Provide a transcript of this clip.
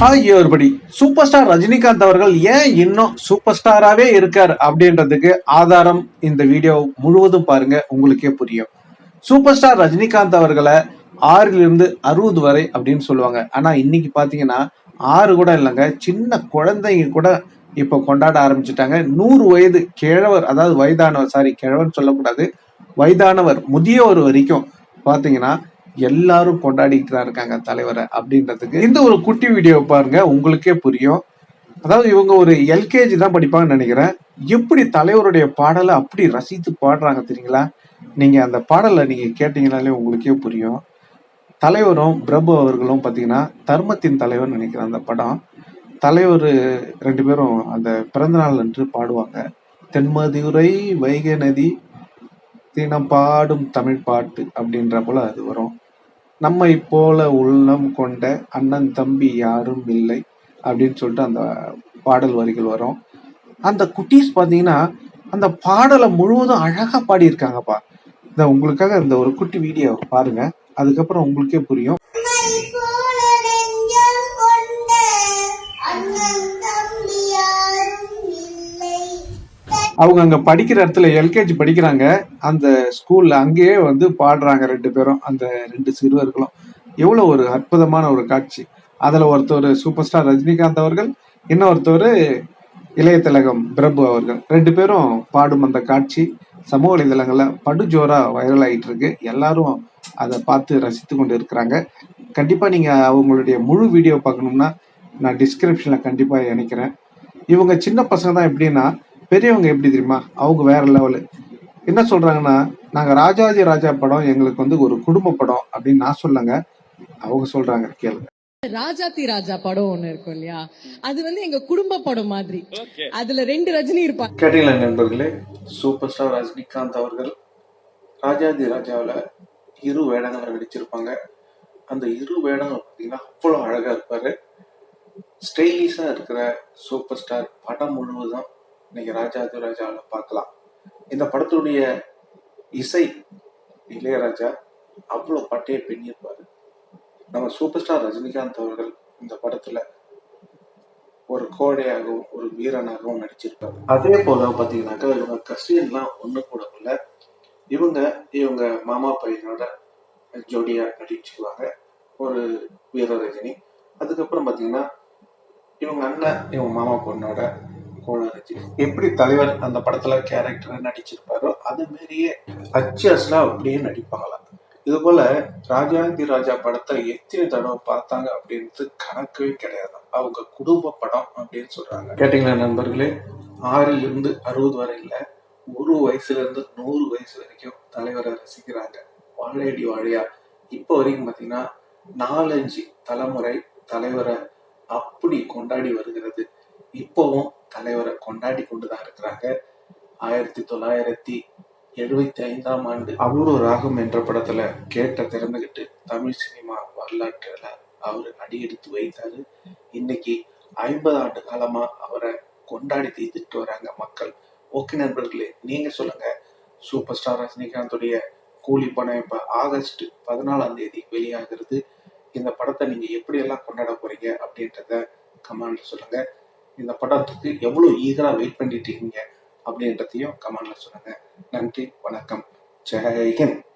Hi super star Rajinikanth அவர்கள் ஏன் இன்னும் சூப்பர் ஸ்டாராகவே இருக்கார் அப்படின்றதுக்கு ஆதாரம் இந்த வீடியோ முழுவதும் பாருங்க உங்களுக்கே புரியும். சூப்பர் ஸ்டார் ரஜினிகாந்த் அவர்களை ஆறிலிருந்து அறுபது வரை அப்படின்னு சொல்லுவாங்க. ஆனால் இன்னைக்கு பார்த்தீங்கன்னா ஆறு கூட இல்லைங்க சின்ன குழந்தைங்க கூட இப்போ கொண்டாட ஆரம்பிச்சிட்டாங்க. நூறு வயது கிழவர் அதாவது வயதானவர் சாரி கிழவர் சொல்லக்கூடாது வயதானவர் முதியவர் வரைக்கும் பார்த்தீங்கன்னா எல்லாரும் கொண்டாடிட்டு தான் இருக்காங்க தலைவரை அப்படின்றதுக்கு. இந்த ஒரு குட்டி வீடியோ பாருங்க உங்களுக்கே புரியும். அதாவது இவங்க ஒரு எல்கேஜி தான் படிப்பாங்கன்னு நினைக்கிறேன். எப்படி தலைவருடைய பாடலை அப்படி ரசித்து பாடுறாங்க தெரியுங்களா? நீங்க அந்த பாடலை நீங்க கேட்டீங்கனாலே உங்களுக்கே புரியும். தலைவரும் பிரபு அவர்களும் பார்த்தீங்கன்னா தர்மத்தின் தலைவர் நினைக்கிறேன் அந்த படம். தலைவர் ரெண்டு பேரும் அந்த பிறந்தநாள் என்று பாடுவாங்க. தென்மதுரை வைகை நதி தினம் பாடும் தமிழ் பாட்டு அப்படின்ற போல அது வரும். நம்மை போல உள்ளம் கொண்ட அண்ணன் தம்பி யாரும் இல்லை அப்படின்னு சொல்லிட்டு அந்த பாடல் வரிகள் வரும். அந்த குட்டீஸ் பார்த்தீங்கன்னா அந்த பாடலை முழுவதும் அழகாக பாடியிருக்காங்கப்பா. இந்த உங்களுக்காக இந்த ஒரு குட்டி வீடியோ பாருங்க. அதுக்கப்புறம் உங்களுக்கே புரியும். அவங்க அங்கே படிக்கிற இடத்துல எல்கேஜி படிக்கிறாங்க. அந்த ஸ்கூலில் அங்கேயே வந்து பாடுறாங்க ரெண்டு பேரும். அந்த ரெண்டு சிறுவர்களும். எவ்வளோ ஒரு அற்புதமான ஒரு காட்சி. அதில் ஒருத்தர் சூப்பர் ஸ்டார் ரஜினிகாந்த் அவர்கள் இன்னொருத்தர் இளைய திலகம் பிரபு அவர்கள். ரெண்டு பேரும் பாடும் அந்த காட்சி. சமூக வலைதளங்களில் படுஜோரா வைரல் ஆகிட்டு இருக்கு எல்லாரும் அதை பார்த்து ரசித்து கொண்டு இருக்கிறாங்க கண்டிப்பாக நீங்கள் அவங்களுடைய முழு வீடியோ பார்க்கணும்னா நான் டிஸ்கிரிப்ஷனில் கண்டிப்பாக இணைக்கிறேன். இவங்க சின்ன பசங்க தான் எப்படின்னா பெரியவங்க எப்படி தெரியுமா? அவங்க வேற லெவலு என்ன சொல்றாங்கன்னா நாங்க ராஜாஜி ராஜா படம் எங்களுக்கு வந்து ஒரு குடும்ப படம் அப்படின்னு நான் சொல்லுங்க. அவங்க சொல்றாங்க கேளுங்க. ராஜாத்தி ராஜா படம் ஒண்ணு இருக்கும் இல்லையா? அது வந்து எங்க குடும்ப படம் மாதிரி. அதுல ரெண்டு ரஜினி இருப்பாங்க கேட்டீங்களா நண்பர்களே? சூப்பர் ஸ்டார் ரஜினிகாந்த் அவர்கள் ராஜாதி ராஜாவில் இரு வேடங்களை நடிச்சிருப்பாங்க. அந்த இரு வேடங்கள் பார்த்தீங்கன்னா அவ்வளோ அழகா இருப்பாரு. ஸ்டைலிஷாக இருக்கிற சூப்பர் ஸ்டார் படம் முழுவதும் இன்னைக்கு ராஜா ராஜாவில் பார்க்கலாம். இந்த படத்துடைய இசை இளையராஜா அவ்வளோ பட்டையை பின்னிருப்பாரு நம்ம சூப்பர் ஸ்டார் ரஜினிகாந்த் அவர்கள் இந்த படத்துல ஒரு கோடையாகவும் ஒரு வீரனாகவும் நடிச்சிருப்பாரு. அதே போல பாத்தீங்கன்னாக்கா இவங்க கசியன்லாம் ஒண்ணு கூட இல்ல. இவங்க இவங்க மாமா பையனோட ஜோடியா நடிச்சுக்குவாங்க ஒரு வீர ரஜினி. அதுக்கப்புறம் பாத்தீங்கன்னா இவங்க அண்ணன் இவங்க மாமா பொண்ணோட கோல எப்படி தலைவர் அந்த படத்துல கேரக்டர் நடிச்சிருப்பாரோ அது மாதிரியே அச்சஸ்லாம் அப்படியே நடிப்பாங்களாம். இது போல ராஜாதி ராஜா படத்தை எத்தனை தடவை பார்த்தாங்க அப்படின்றது கணக்கவே கிடையாது. அவங்க குடும்ப படம் அப்படின்னு சொல்றாங்க. கேட்டீங்களா நண்பர்களே? ஆறுல இருந்து அறுபது வரை இல்ல ஒரு வயசுல இருந்து நூறு வயசு வரைக்கும் தலைவரை ரசிக்கிறாங்க. வாழையடி வாழையா. இப்போ வரைக்கும் பாத்தீங்கன்னா நாலஞ்சு தலைமுறை தலைவரை அப்படி கொண்டாடி வருகிறது. இப்போவும் தலைவரை கொண்டாடி கொண்டுதான் இருக்கிறாங்க. ஆயிரத்தி தொள்ளாயிரத்தி எழுபத்தி ஐந்தாம் ஆண்டு அவரு ராகம் என்ற படத்துல கேட்ட திறந்துகிட்டு தமிழ் சினிமா வரலாற்றுல அவர் அடியெடுத்து வைத்தாரு. இன்னைக்கு ஐம்பது ஆண்டு காலமா அவரை கொண்டாடி தீர்த்துட்டு வராங்க மக்கள். ஓகே நண்பர்களே நீங்க சொல்லுங்க. சூப்பர் ஸ்டார் ரஜினிகாந்துடைய கூலி படம் இப்ப ஆகஸ்ட் பதினாலாம் தேதி வெளியாகிறது. இந்த படத்தை நீங்க எப்படி எல்லாம் கொண்டாட போறீங்க அப்படின்றத கமெண்ட்ல சொல்லுங்க. இந்த படத்துக்கு எவ்வளோ ஈகராக வெயிட் பண்ணிட்டு இருக்கீங்க அப்படின்றதையும் கமெண்ட்ல சொல்லுங்க. நன்றி வணக்கம். ஜெயஹிந்த்